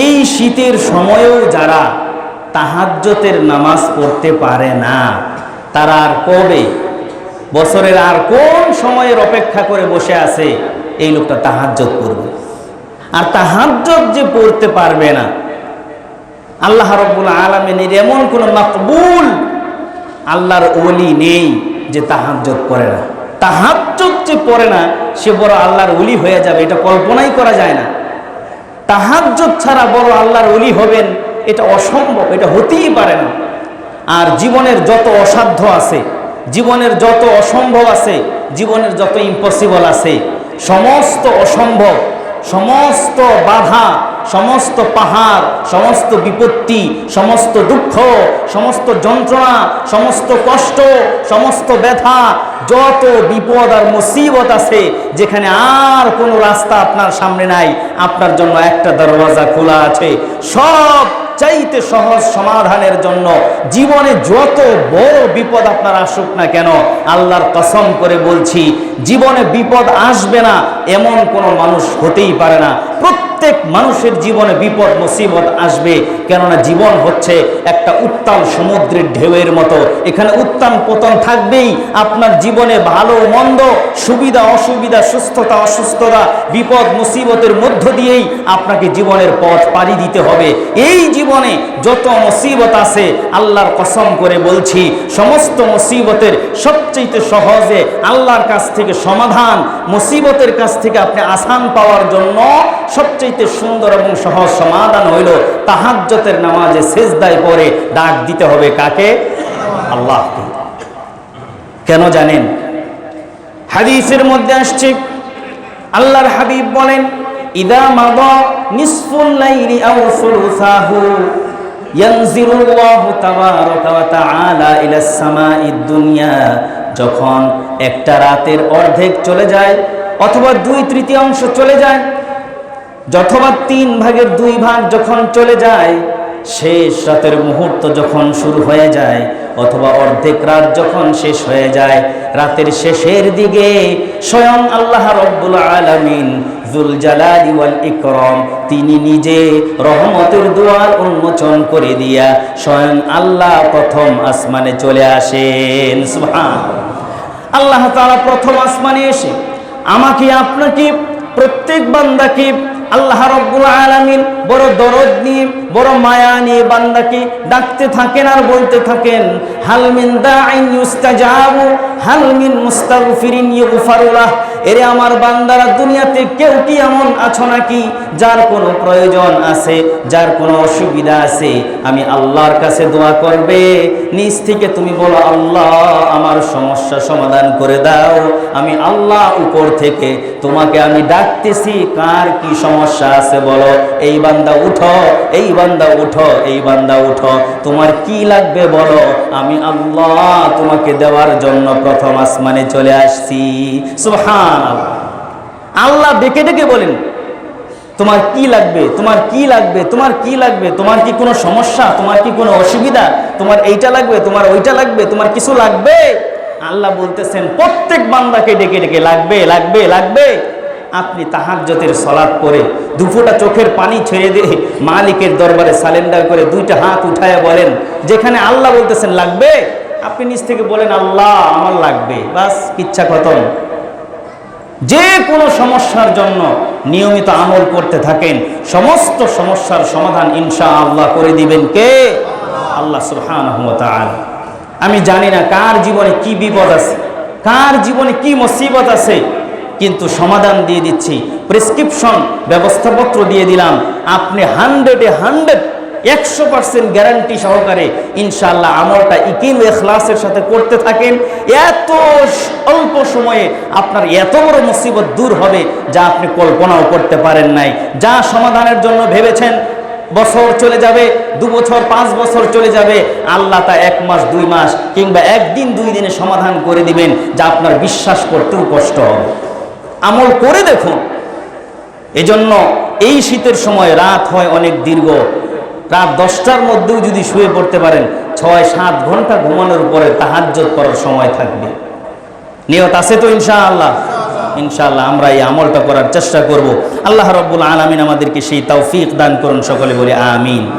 এই শীতের সময়েও যারা তাহাজ্জতের নামাজ পড়তে পারে না, তারা আর কবে? বছরের আর কোন সময়ের অপেক্ষা করে বসে আছে এই লোকটা তাহাজ্জত করবে আর তাহাজ্জত যে পড়তে পারবে না, আল্লাহ রব্বুল আলমিনের এমন কোনো মাকবুল আল্লাহর ওলি নেই যে তাহাজ্জত করে না। তাহাজ্জত যে পড়ে না, সে বড় আল্লাহর ওলি হয়ে যাবে, এটা কল্পনাই করা যায় না। তাহাজ্জত ছাড়া বড় আল্লাহর অলি হবেন, এটা অসম্ভব, এটা হতেই পারে না। আর জীবনের যত অসাধ্য আছে, জীবনের যত অসম্ভব আছে, জীবনের যত ইম্পসিবল আছে, সমস্ত অসম্ভব সমস্ত বাধা, সমস্ত পাহাড়, সমস্ত বিপত্তি, সমস্ত দুঃখ, সমস্ত যন্ত্রণা, সমস্ত কষ্ট, সমস্ত ব্যথা, যত বিপদ আর মুসিবত আছে, যেখানে আর কোনো রাস্তা আপনার সামনে নাই, আপনার জন্য একটা দরওয়াজা খোলা আছে। সব চাইতে সহজ সমাধানের জন্য জীবনে যত বড় বিপদ আপনার আসুক না কেন, আল্লাহর কসম করে বলছি, জীবনে বিপদ আসবে না, এমন কোনো মানুষ হতেই পারে না। প্রত্যেক মানুষের জীবনে বিপদ, মুসিবত আসবে, কেননা জীবন হচ্ছে একটা উত্তাল সমুদ্রের ঢেউয়ের মতো। এখানে উত্তান পতন থাকবেই। আপনার জীবনে ভালো, মন্দ, সুবিধা, অসুবিধা, সুস্থতা, অসুস্থতা, বিপদ, মুসিবতের মধ্য দিয়েই আপনাকে জীবনের পথ পাড়ি দিতে হবে। এই জীবনে যত মুসিবত আছে, আল্লাহর কসম করে বলছি, সমস্ত মুসিবতের সবচেয়ে সহজে আল্লাহর কাছ থেকে সমাধান, মুসিবতের কাছ থেকে আপনি আসান পাওয়ার জন্য সবচেয়ে সুন্দর এবং সহজ সমাধান হইল। তাহাজ্জতের নামাজে সেজদায় পরে ডাক দিতে হবে কাকে? আল্লাহকে। কেন জানেন? হাদিসের মধ্যে আসছে, আল্লাহর হাবিব বলেন যখন একটা রাতের অর্ধেক চলে যায় অথবা দুই তৃতীয়াংশ চলে যায় অথবা তিন ভাগের দুই ভাগ যখন চলে যায়, শেষ রাতের মুহূর্ত যখন শুরু হয়ে যায়, অথবা অর্ধেক রাত যখন শেষ হয়ে যায়, রাতের শেষের দিকে স্বয়ং আল্লাহ রব্বুল আলামিন জুল জালালি ইকরম, তিনি নিজে রহমতের দুয়ার উন্মোচন করে দিয়া স্বয়ং আল্লাহ প্রথম আসমানে চলে আসেন। সুবহান আল্লাহ তাআলা প্রথম আসমানে এসে আমাকে, আপনাকে, প্রত্যেক বান্দাকে আল্লাহ রব্বুল আলামিন বড় দরদ নিয়ে, বড় মায়া নিয়ে বান্দাকে ডাকতে থাকেন আর বলতে থাকেন হালমিন দা দাইন ইউস্তাজাবু হালমিন মুস্তাগফিরিন ইউগফারুলাহ। এরে আমার বান্দারা দুনিয়াতে কেউ কি এমন আছো নাকি? যার কোনো প্রয়োজন আছে, যার কোনো অসুবিধা আছে, আমি আল্লাহর কাছে দোয়া করবে। নিজ থেকে তুমি বলো, আল্লাহ, আমার সমস্যা সমাধান করে দাও। আমি আল্লাহ উপর থেকে তোমাকে আমি ডাকতেছি, কার কি সমস্যা আছে বলো। এই বান্দা উঠো, এই বান্দা উঠো, এই বান্দা উঠো। তোমার কি লাগবে বলো? আমি আল্লাহ তোমাকে দেওয়ার জন্য প্রথম আসমানে চলে আসছি। সুবহান আল্লাহ ডেকে ডেকে বলেন, তোমার কি লাগবে? তোমার কি লাগবে? তোমার কি লাগবে? তোমার কি কোনো সমস্যা? তোমার কি কোনো অসুবিধা? তোমার এইটা লাগবে, তোমার ওইটা লাগবে, তোমার কিছু লাগবে? আল্লাহ বলতেছেন, প্রত্যেক বান্দাকে ডেকে ডেকে লাগবে লাগবে লাগবে। আপনি তাহাজ্জতের সলাপ করে দুফোটা চোখের পানি ছেড়ে দিয়ে মালিকের দরবারে সালেন্ডার করে দুইটা হাত উঠায় বলেন, যেখানে আল্লাহ বলতেছেন, লাগবে? আপনি নিজ থেকে বলেন, আল্লাহ, আমার লাগবে। বাস ইচ্ছা খতম। যে কোনো সমস্যার জন্য নিয়মিত আমল করতে থাকেন, সমস্ত সমস্যার সমাধান ইনশা আল্লাহ করে দিবেন কে? আল্লাহ সুবহান আমি জানি না কার জীবনে কি বিপদ আছে, কার জীবনে কি মুসিবত আছে, কিন্তু সমাধান দিয়ে দিচ্ছি। প্রেসক্রিপশন, ব্যবস্থাপত্র দিয়ে দিলাম। আপনি হান্ড্রেডে হান্ড্রেড একশো পার্সেন্ট গ্যারান্টি সহকারে ইনশাল্লাহ আমলটা ইকিন এখলাসের সাথে করতে থাকেন। এত অল্প সময়ে আপনার এত বড় মুসিবত দূর হবে যা আপনি কল্পনাও করতে পারেন নাই। যা সমাধানের জন্য ভেবেছেন, বছর চলে যাবে, দু বছর, পাঁচ বছর চলে যাবে, আল্লাহ তা এক মাস, দুই মাস কিংবা একদিন, দুই দিনে সমাধান করে দিবেন যা আপনার বিশ্বাস করতেও কষ্ট হবে। আমল করে দেখুন। এজন্য এই শীতের সময় রাত হয় অনেক দীর্ঘ। রাত দশটার মধ্যেও যদি শুয়ে পড়তে পারেন, ছয়, সাত ঘণ্টা ঘুমানোর পরে তাহাজ্জত করার সময় থাকবে। নিয়ত আছে তো ইনশাআল্লাহ? ইনশাআল্লাহ, আমরা এই আমলটা করার চেষ্টা করব। আল্লাহ রব্বুল আলমিন আমাদেরকে সেই তৌফিক দান করুন, সকলে বলে আমিন।